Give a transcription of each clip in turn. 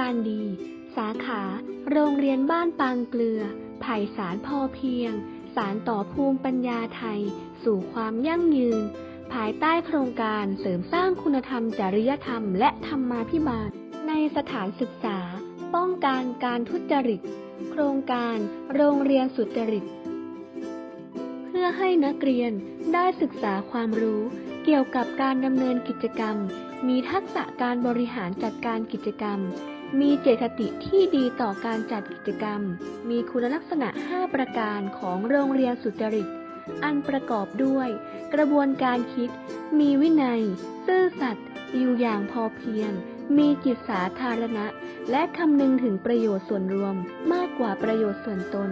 การดี สาขา โรงเรียนบ้านปางเกลือไผ่สารพอเพียง สารต่อภูมิปัญญาไทย สู่ความยั่งยืน ภายใต้โครงการเสริมสร้างคุณธรรมจริยธรรมและธรรมาภิบาล ในสถานศึกษา ป้องกันการทุจริต โครงการ โรงเรียนสุจริต เพื่อให้นักเรียนได้ศึกษาความรู้ เกี่ยวกับการดำเนินกิจกรรม มีทักษะการบริหารจัดการกิจกรรม มีเจตติที่ดีต่อการจัดกิจกรรม มีคุณลักษณะ 5 ประการของโรงเรียนสุจริต อันประกอบด้วย กระบวนการคิด มีวินัย ซื่อสัตย์อยู่อย่างพอเพียง มีจิตสาธารณะ และคำนึงถึงประโยชน์ส่วนรวมมากกว่าประโยชน์ส่วนตน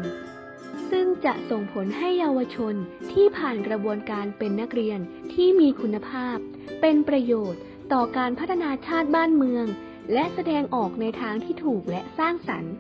จะส่งผลให้เยาวชนที่ผ่านกระบวนการเป็นนักเรียนที่มีคุณภาพ เป็นประโยชน์ต่อการพัฒนาชาติบ้านเมือง และแสดงออกในทางที่ถูกและสร้างสรรค์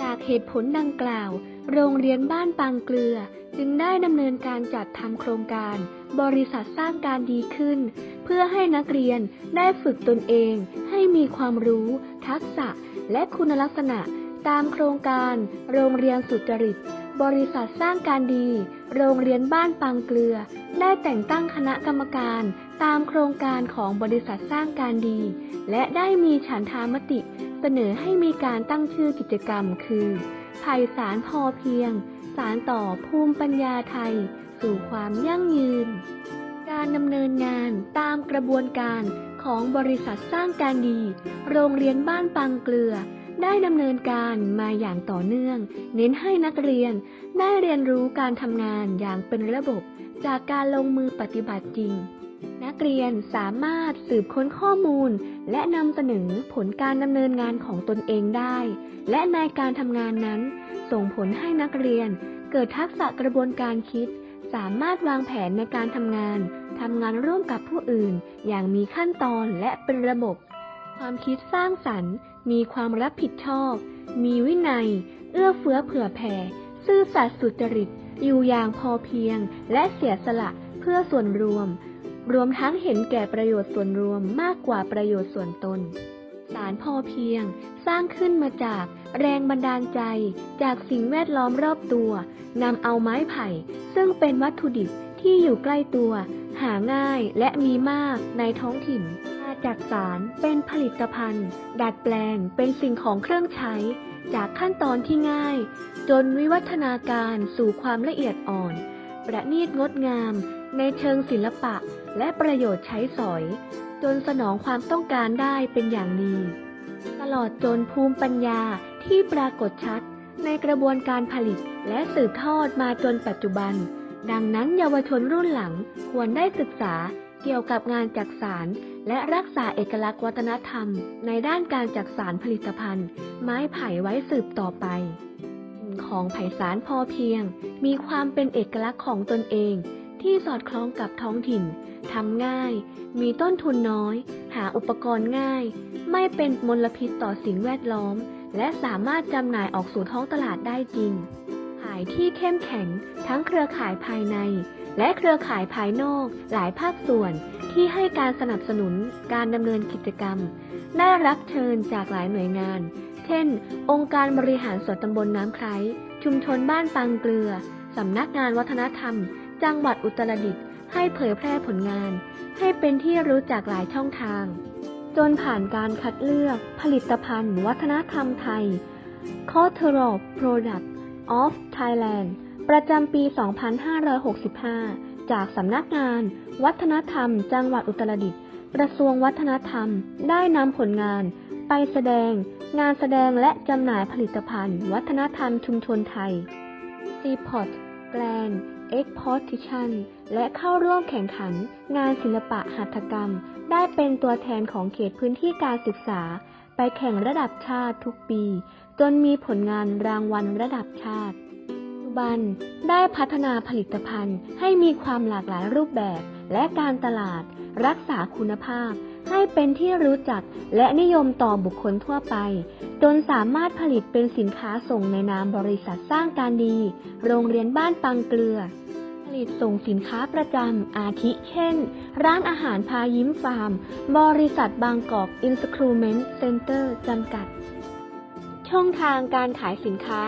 จากเหตุผลดังกล่าว โรงเรียนบ้านปางเกลือ จึงได้ดำเนินการจัดทำโครงการ บริษัทสร้างการดีขึ้น เพื่อให้นักเรียนได้ฝึกตนเอง ให้มีความรู้ ทักษะ และคุณลักษณะ ตามโครงการ โรงเรียนสุจริต บริษัทสร้างการดี โรงเรียนบ้านปางเกลือ ได้แต่งตั้งคณะกรรมการ ตามโครงการของบริษัทสร้างการดี และได้มีฉันทามติ เสนอให้มีการตั้งชื่อกิจกรรม คือไผ่สารพอเพียง สารต่อภูมิปัญญาไทย สู่ความยั่งยืน การดำเนินงานตามกระบวนการของบริษัทสร้างการดี โรงเรียนบ้านปังเกลือ ได้ดำเนินการมาอย่างต่อเนื่อง เน้นให้นักเรียนได้เรียนรู้การทำงานอย่างเป็นระบบจากการลงมือปฏิบัติจริง นักเรียนสามารถสืบค้นข้อมูล และนำเสนอผลการดำเนินงานของตนเองได้ และในการทำงานนั้น ส่งผลให้นักเรียนเกิดทักษะกระบวนการคิด สามารถวางแผนในการทำงานทำงานร่วมกับผู้อื่น อย่างมีขั้นตอนและเป็นระบบ ความคิดสร้างสรรค์ มีความรับผิดชอบ มีวินัย เอื้อเฟื้อเผื่อแผ่ ซื่อสัตย์สุจริต อยู่อย่างพอเพียง และเสียสละเพื่อส่วนรวม รวมทั้งเห็นแก่ประโยชน์ส่วนรวมมากกว่าประโยชน์ส่วนตน สารพอเพียง สร้างขึ้นมาจากแรงบันดาลใจ จากสิ่งแวดล้อมรอบตัว นำเอาไม้ไผ่ ซึ่งเป็นวัตถุดิบ ที่อยู่ใกล้ตัว หาง่ายและมีมากในท้องถิ่น มาจากสารเป็นผลิตภัณฑ์ ดัดแปลงเป็นสิ่งของเครื่องใช้ จากขั้นตอนที่ง่าย จนวิวัฒนาการสู่ความละเอียดอ่อน ประณีตงดงาม ในเชิงศิลปะและประโยชน์ใช้สอย จนสนองความต้องการได้เป็นอย่างดีตลอดจนภูมิปัญญาที่ปรากฏชัดในกระบวนการผลิตและสืบทอดมาจนปัจจุบัน ดังนั้นเยาวชนรุ่นหลังควรได้ศึกษาเกี่ยวกับงานจักสาร และรักษาเอกลักษณ์วัฒนธรรม ในด้านการจักสารผลิตภัณฑ์ ไม้ไผ่ไว้สืบต่อไป ของไผ่สารพอเพียง มีความเป็นเอกลักษณ์ของตนเอง ที่สอดคล้องกับท้องถิ่นทำง่าย มีต้นทุนน้อย หาอุปกรณ์ง่าย ไม่เป็นมลพิษต่อสิ่งแวดล้อม และสามารถจำหน่ายออกสู่ท้องตลาดได้จริง ขายที่เข้มแข็ง ทั้งเครือข่ายภายใน และเครือข่ายภายนอกหลายภาคส่วนที่ให้การสนับสนุนการดำเนินกิจกรรม ได้รับเชิญจากหลายหน่วยงาน เช่น องค์การบริหารส่วนตำบลน้ำไคร้ชุมชนบ้านปังเกลือ สำนักงานวัฒนธรรม จังหวัดอุตรดิตถ์ให้เผยแพร่ผลงาน ให้เป็นที่รู้จักหลายช่องทาง จนผ่านการคัดเลือกผลิตภัณฑ์วัฒนธรรมไทย c o t e r o Product of Thailand ประจำปี 2565 จากสำนักงาน วัฒนธรรม จังหวัดอุตรดิตถ์กระทรวงวัฒนธรรม ได้นำผลงานไปแสดง งานแสดงและจำหน่ายผลิตภัณฑ์ วัฒนธรรมชุมชนไทย s e a p o t Grand Exposition และเข้าร่วมแข่งขัน งานศิลปะหัตถกรรม ได้เป็นตัวแทนของเขตพื้นที่การศึกษา ไปแข่งระดับชาติทุกปี จนมีผลงานรางวัลระดับชาติปัจจุบันได้พัฒนาผลิตภัณฑ์ให้มีความหลากหลายรูปแบบ และการตลาด รักษาคุณภาพ ให้เป็นที่รู้จักและนิยมต่อบุคคลทั่วไป จนสามารถผลิตเป็นสินค้าส่งในนามบริษัทสร้างการดี โรงเรียนบ้านปังเกลือผลิตส่งสินค้าประจำอาทิเช่น ร้านอาหารพายิ้มฟาร์ม บริษัทบางกอกอินสครูเมนต์เซ็นเตอร์จำกัด ช่องทางการขายสินค้า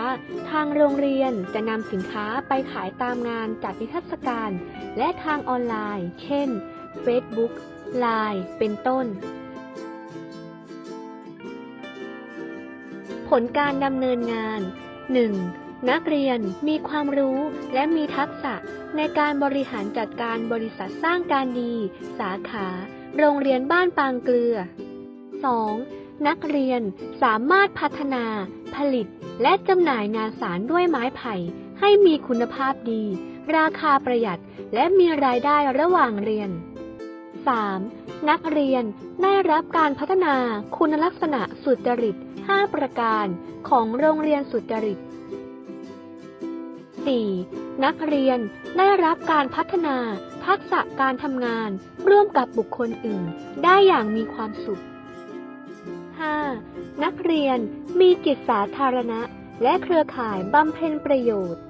ทางโรงเรียนจะนำสินค้าไปขายตามงานจัดนิทรรศการ และทางออนไลน์ เช่น Facebook Line เป็นต้น ผลการดำเนินงาน 1. นักเรียนมีความรู้และมีทักษะในการบริหารจัดการบริษัทสร้างการดี สาขา โรงเรียนบ้านปางเกลือ 2. นักเรียนสามารถพัฒนา ผลิต และจำหน่ายงานสารด้วยไม้ไผ่ ให้มีคุณภาพดี ราคาประหยัด และมีรายได้ระหว่างเรียน 3. นักเรียนได้รับการพัฒนาคุณลักษณะสุจริต 5 ประการของโรงเรียนสุจริต 4. นักเรียนได้รับการพัฒนา ทักษะการทำงาน ร่วมกับบุคคลอื่น ได้อย่างมีความสุข 5. นักเรียนมีจิตสาธารณะ และเครือข่ายบำเพ็ญประโยชน์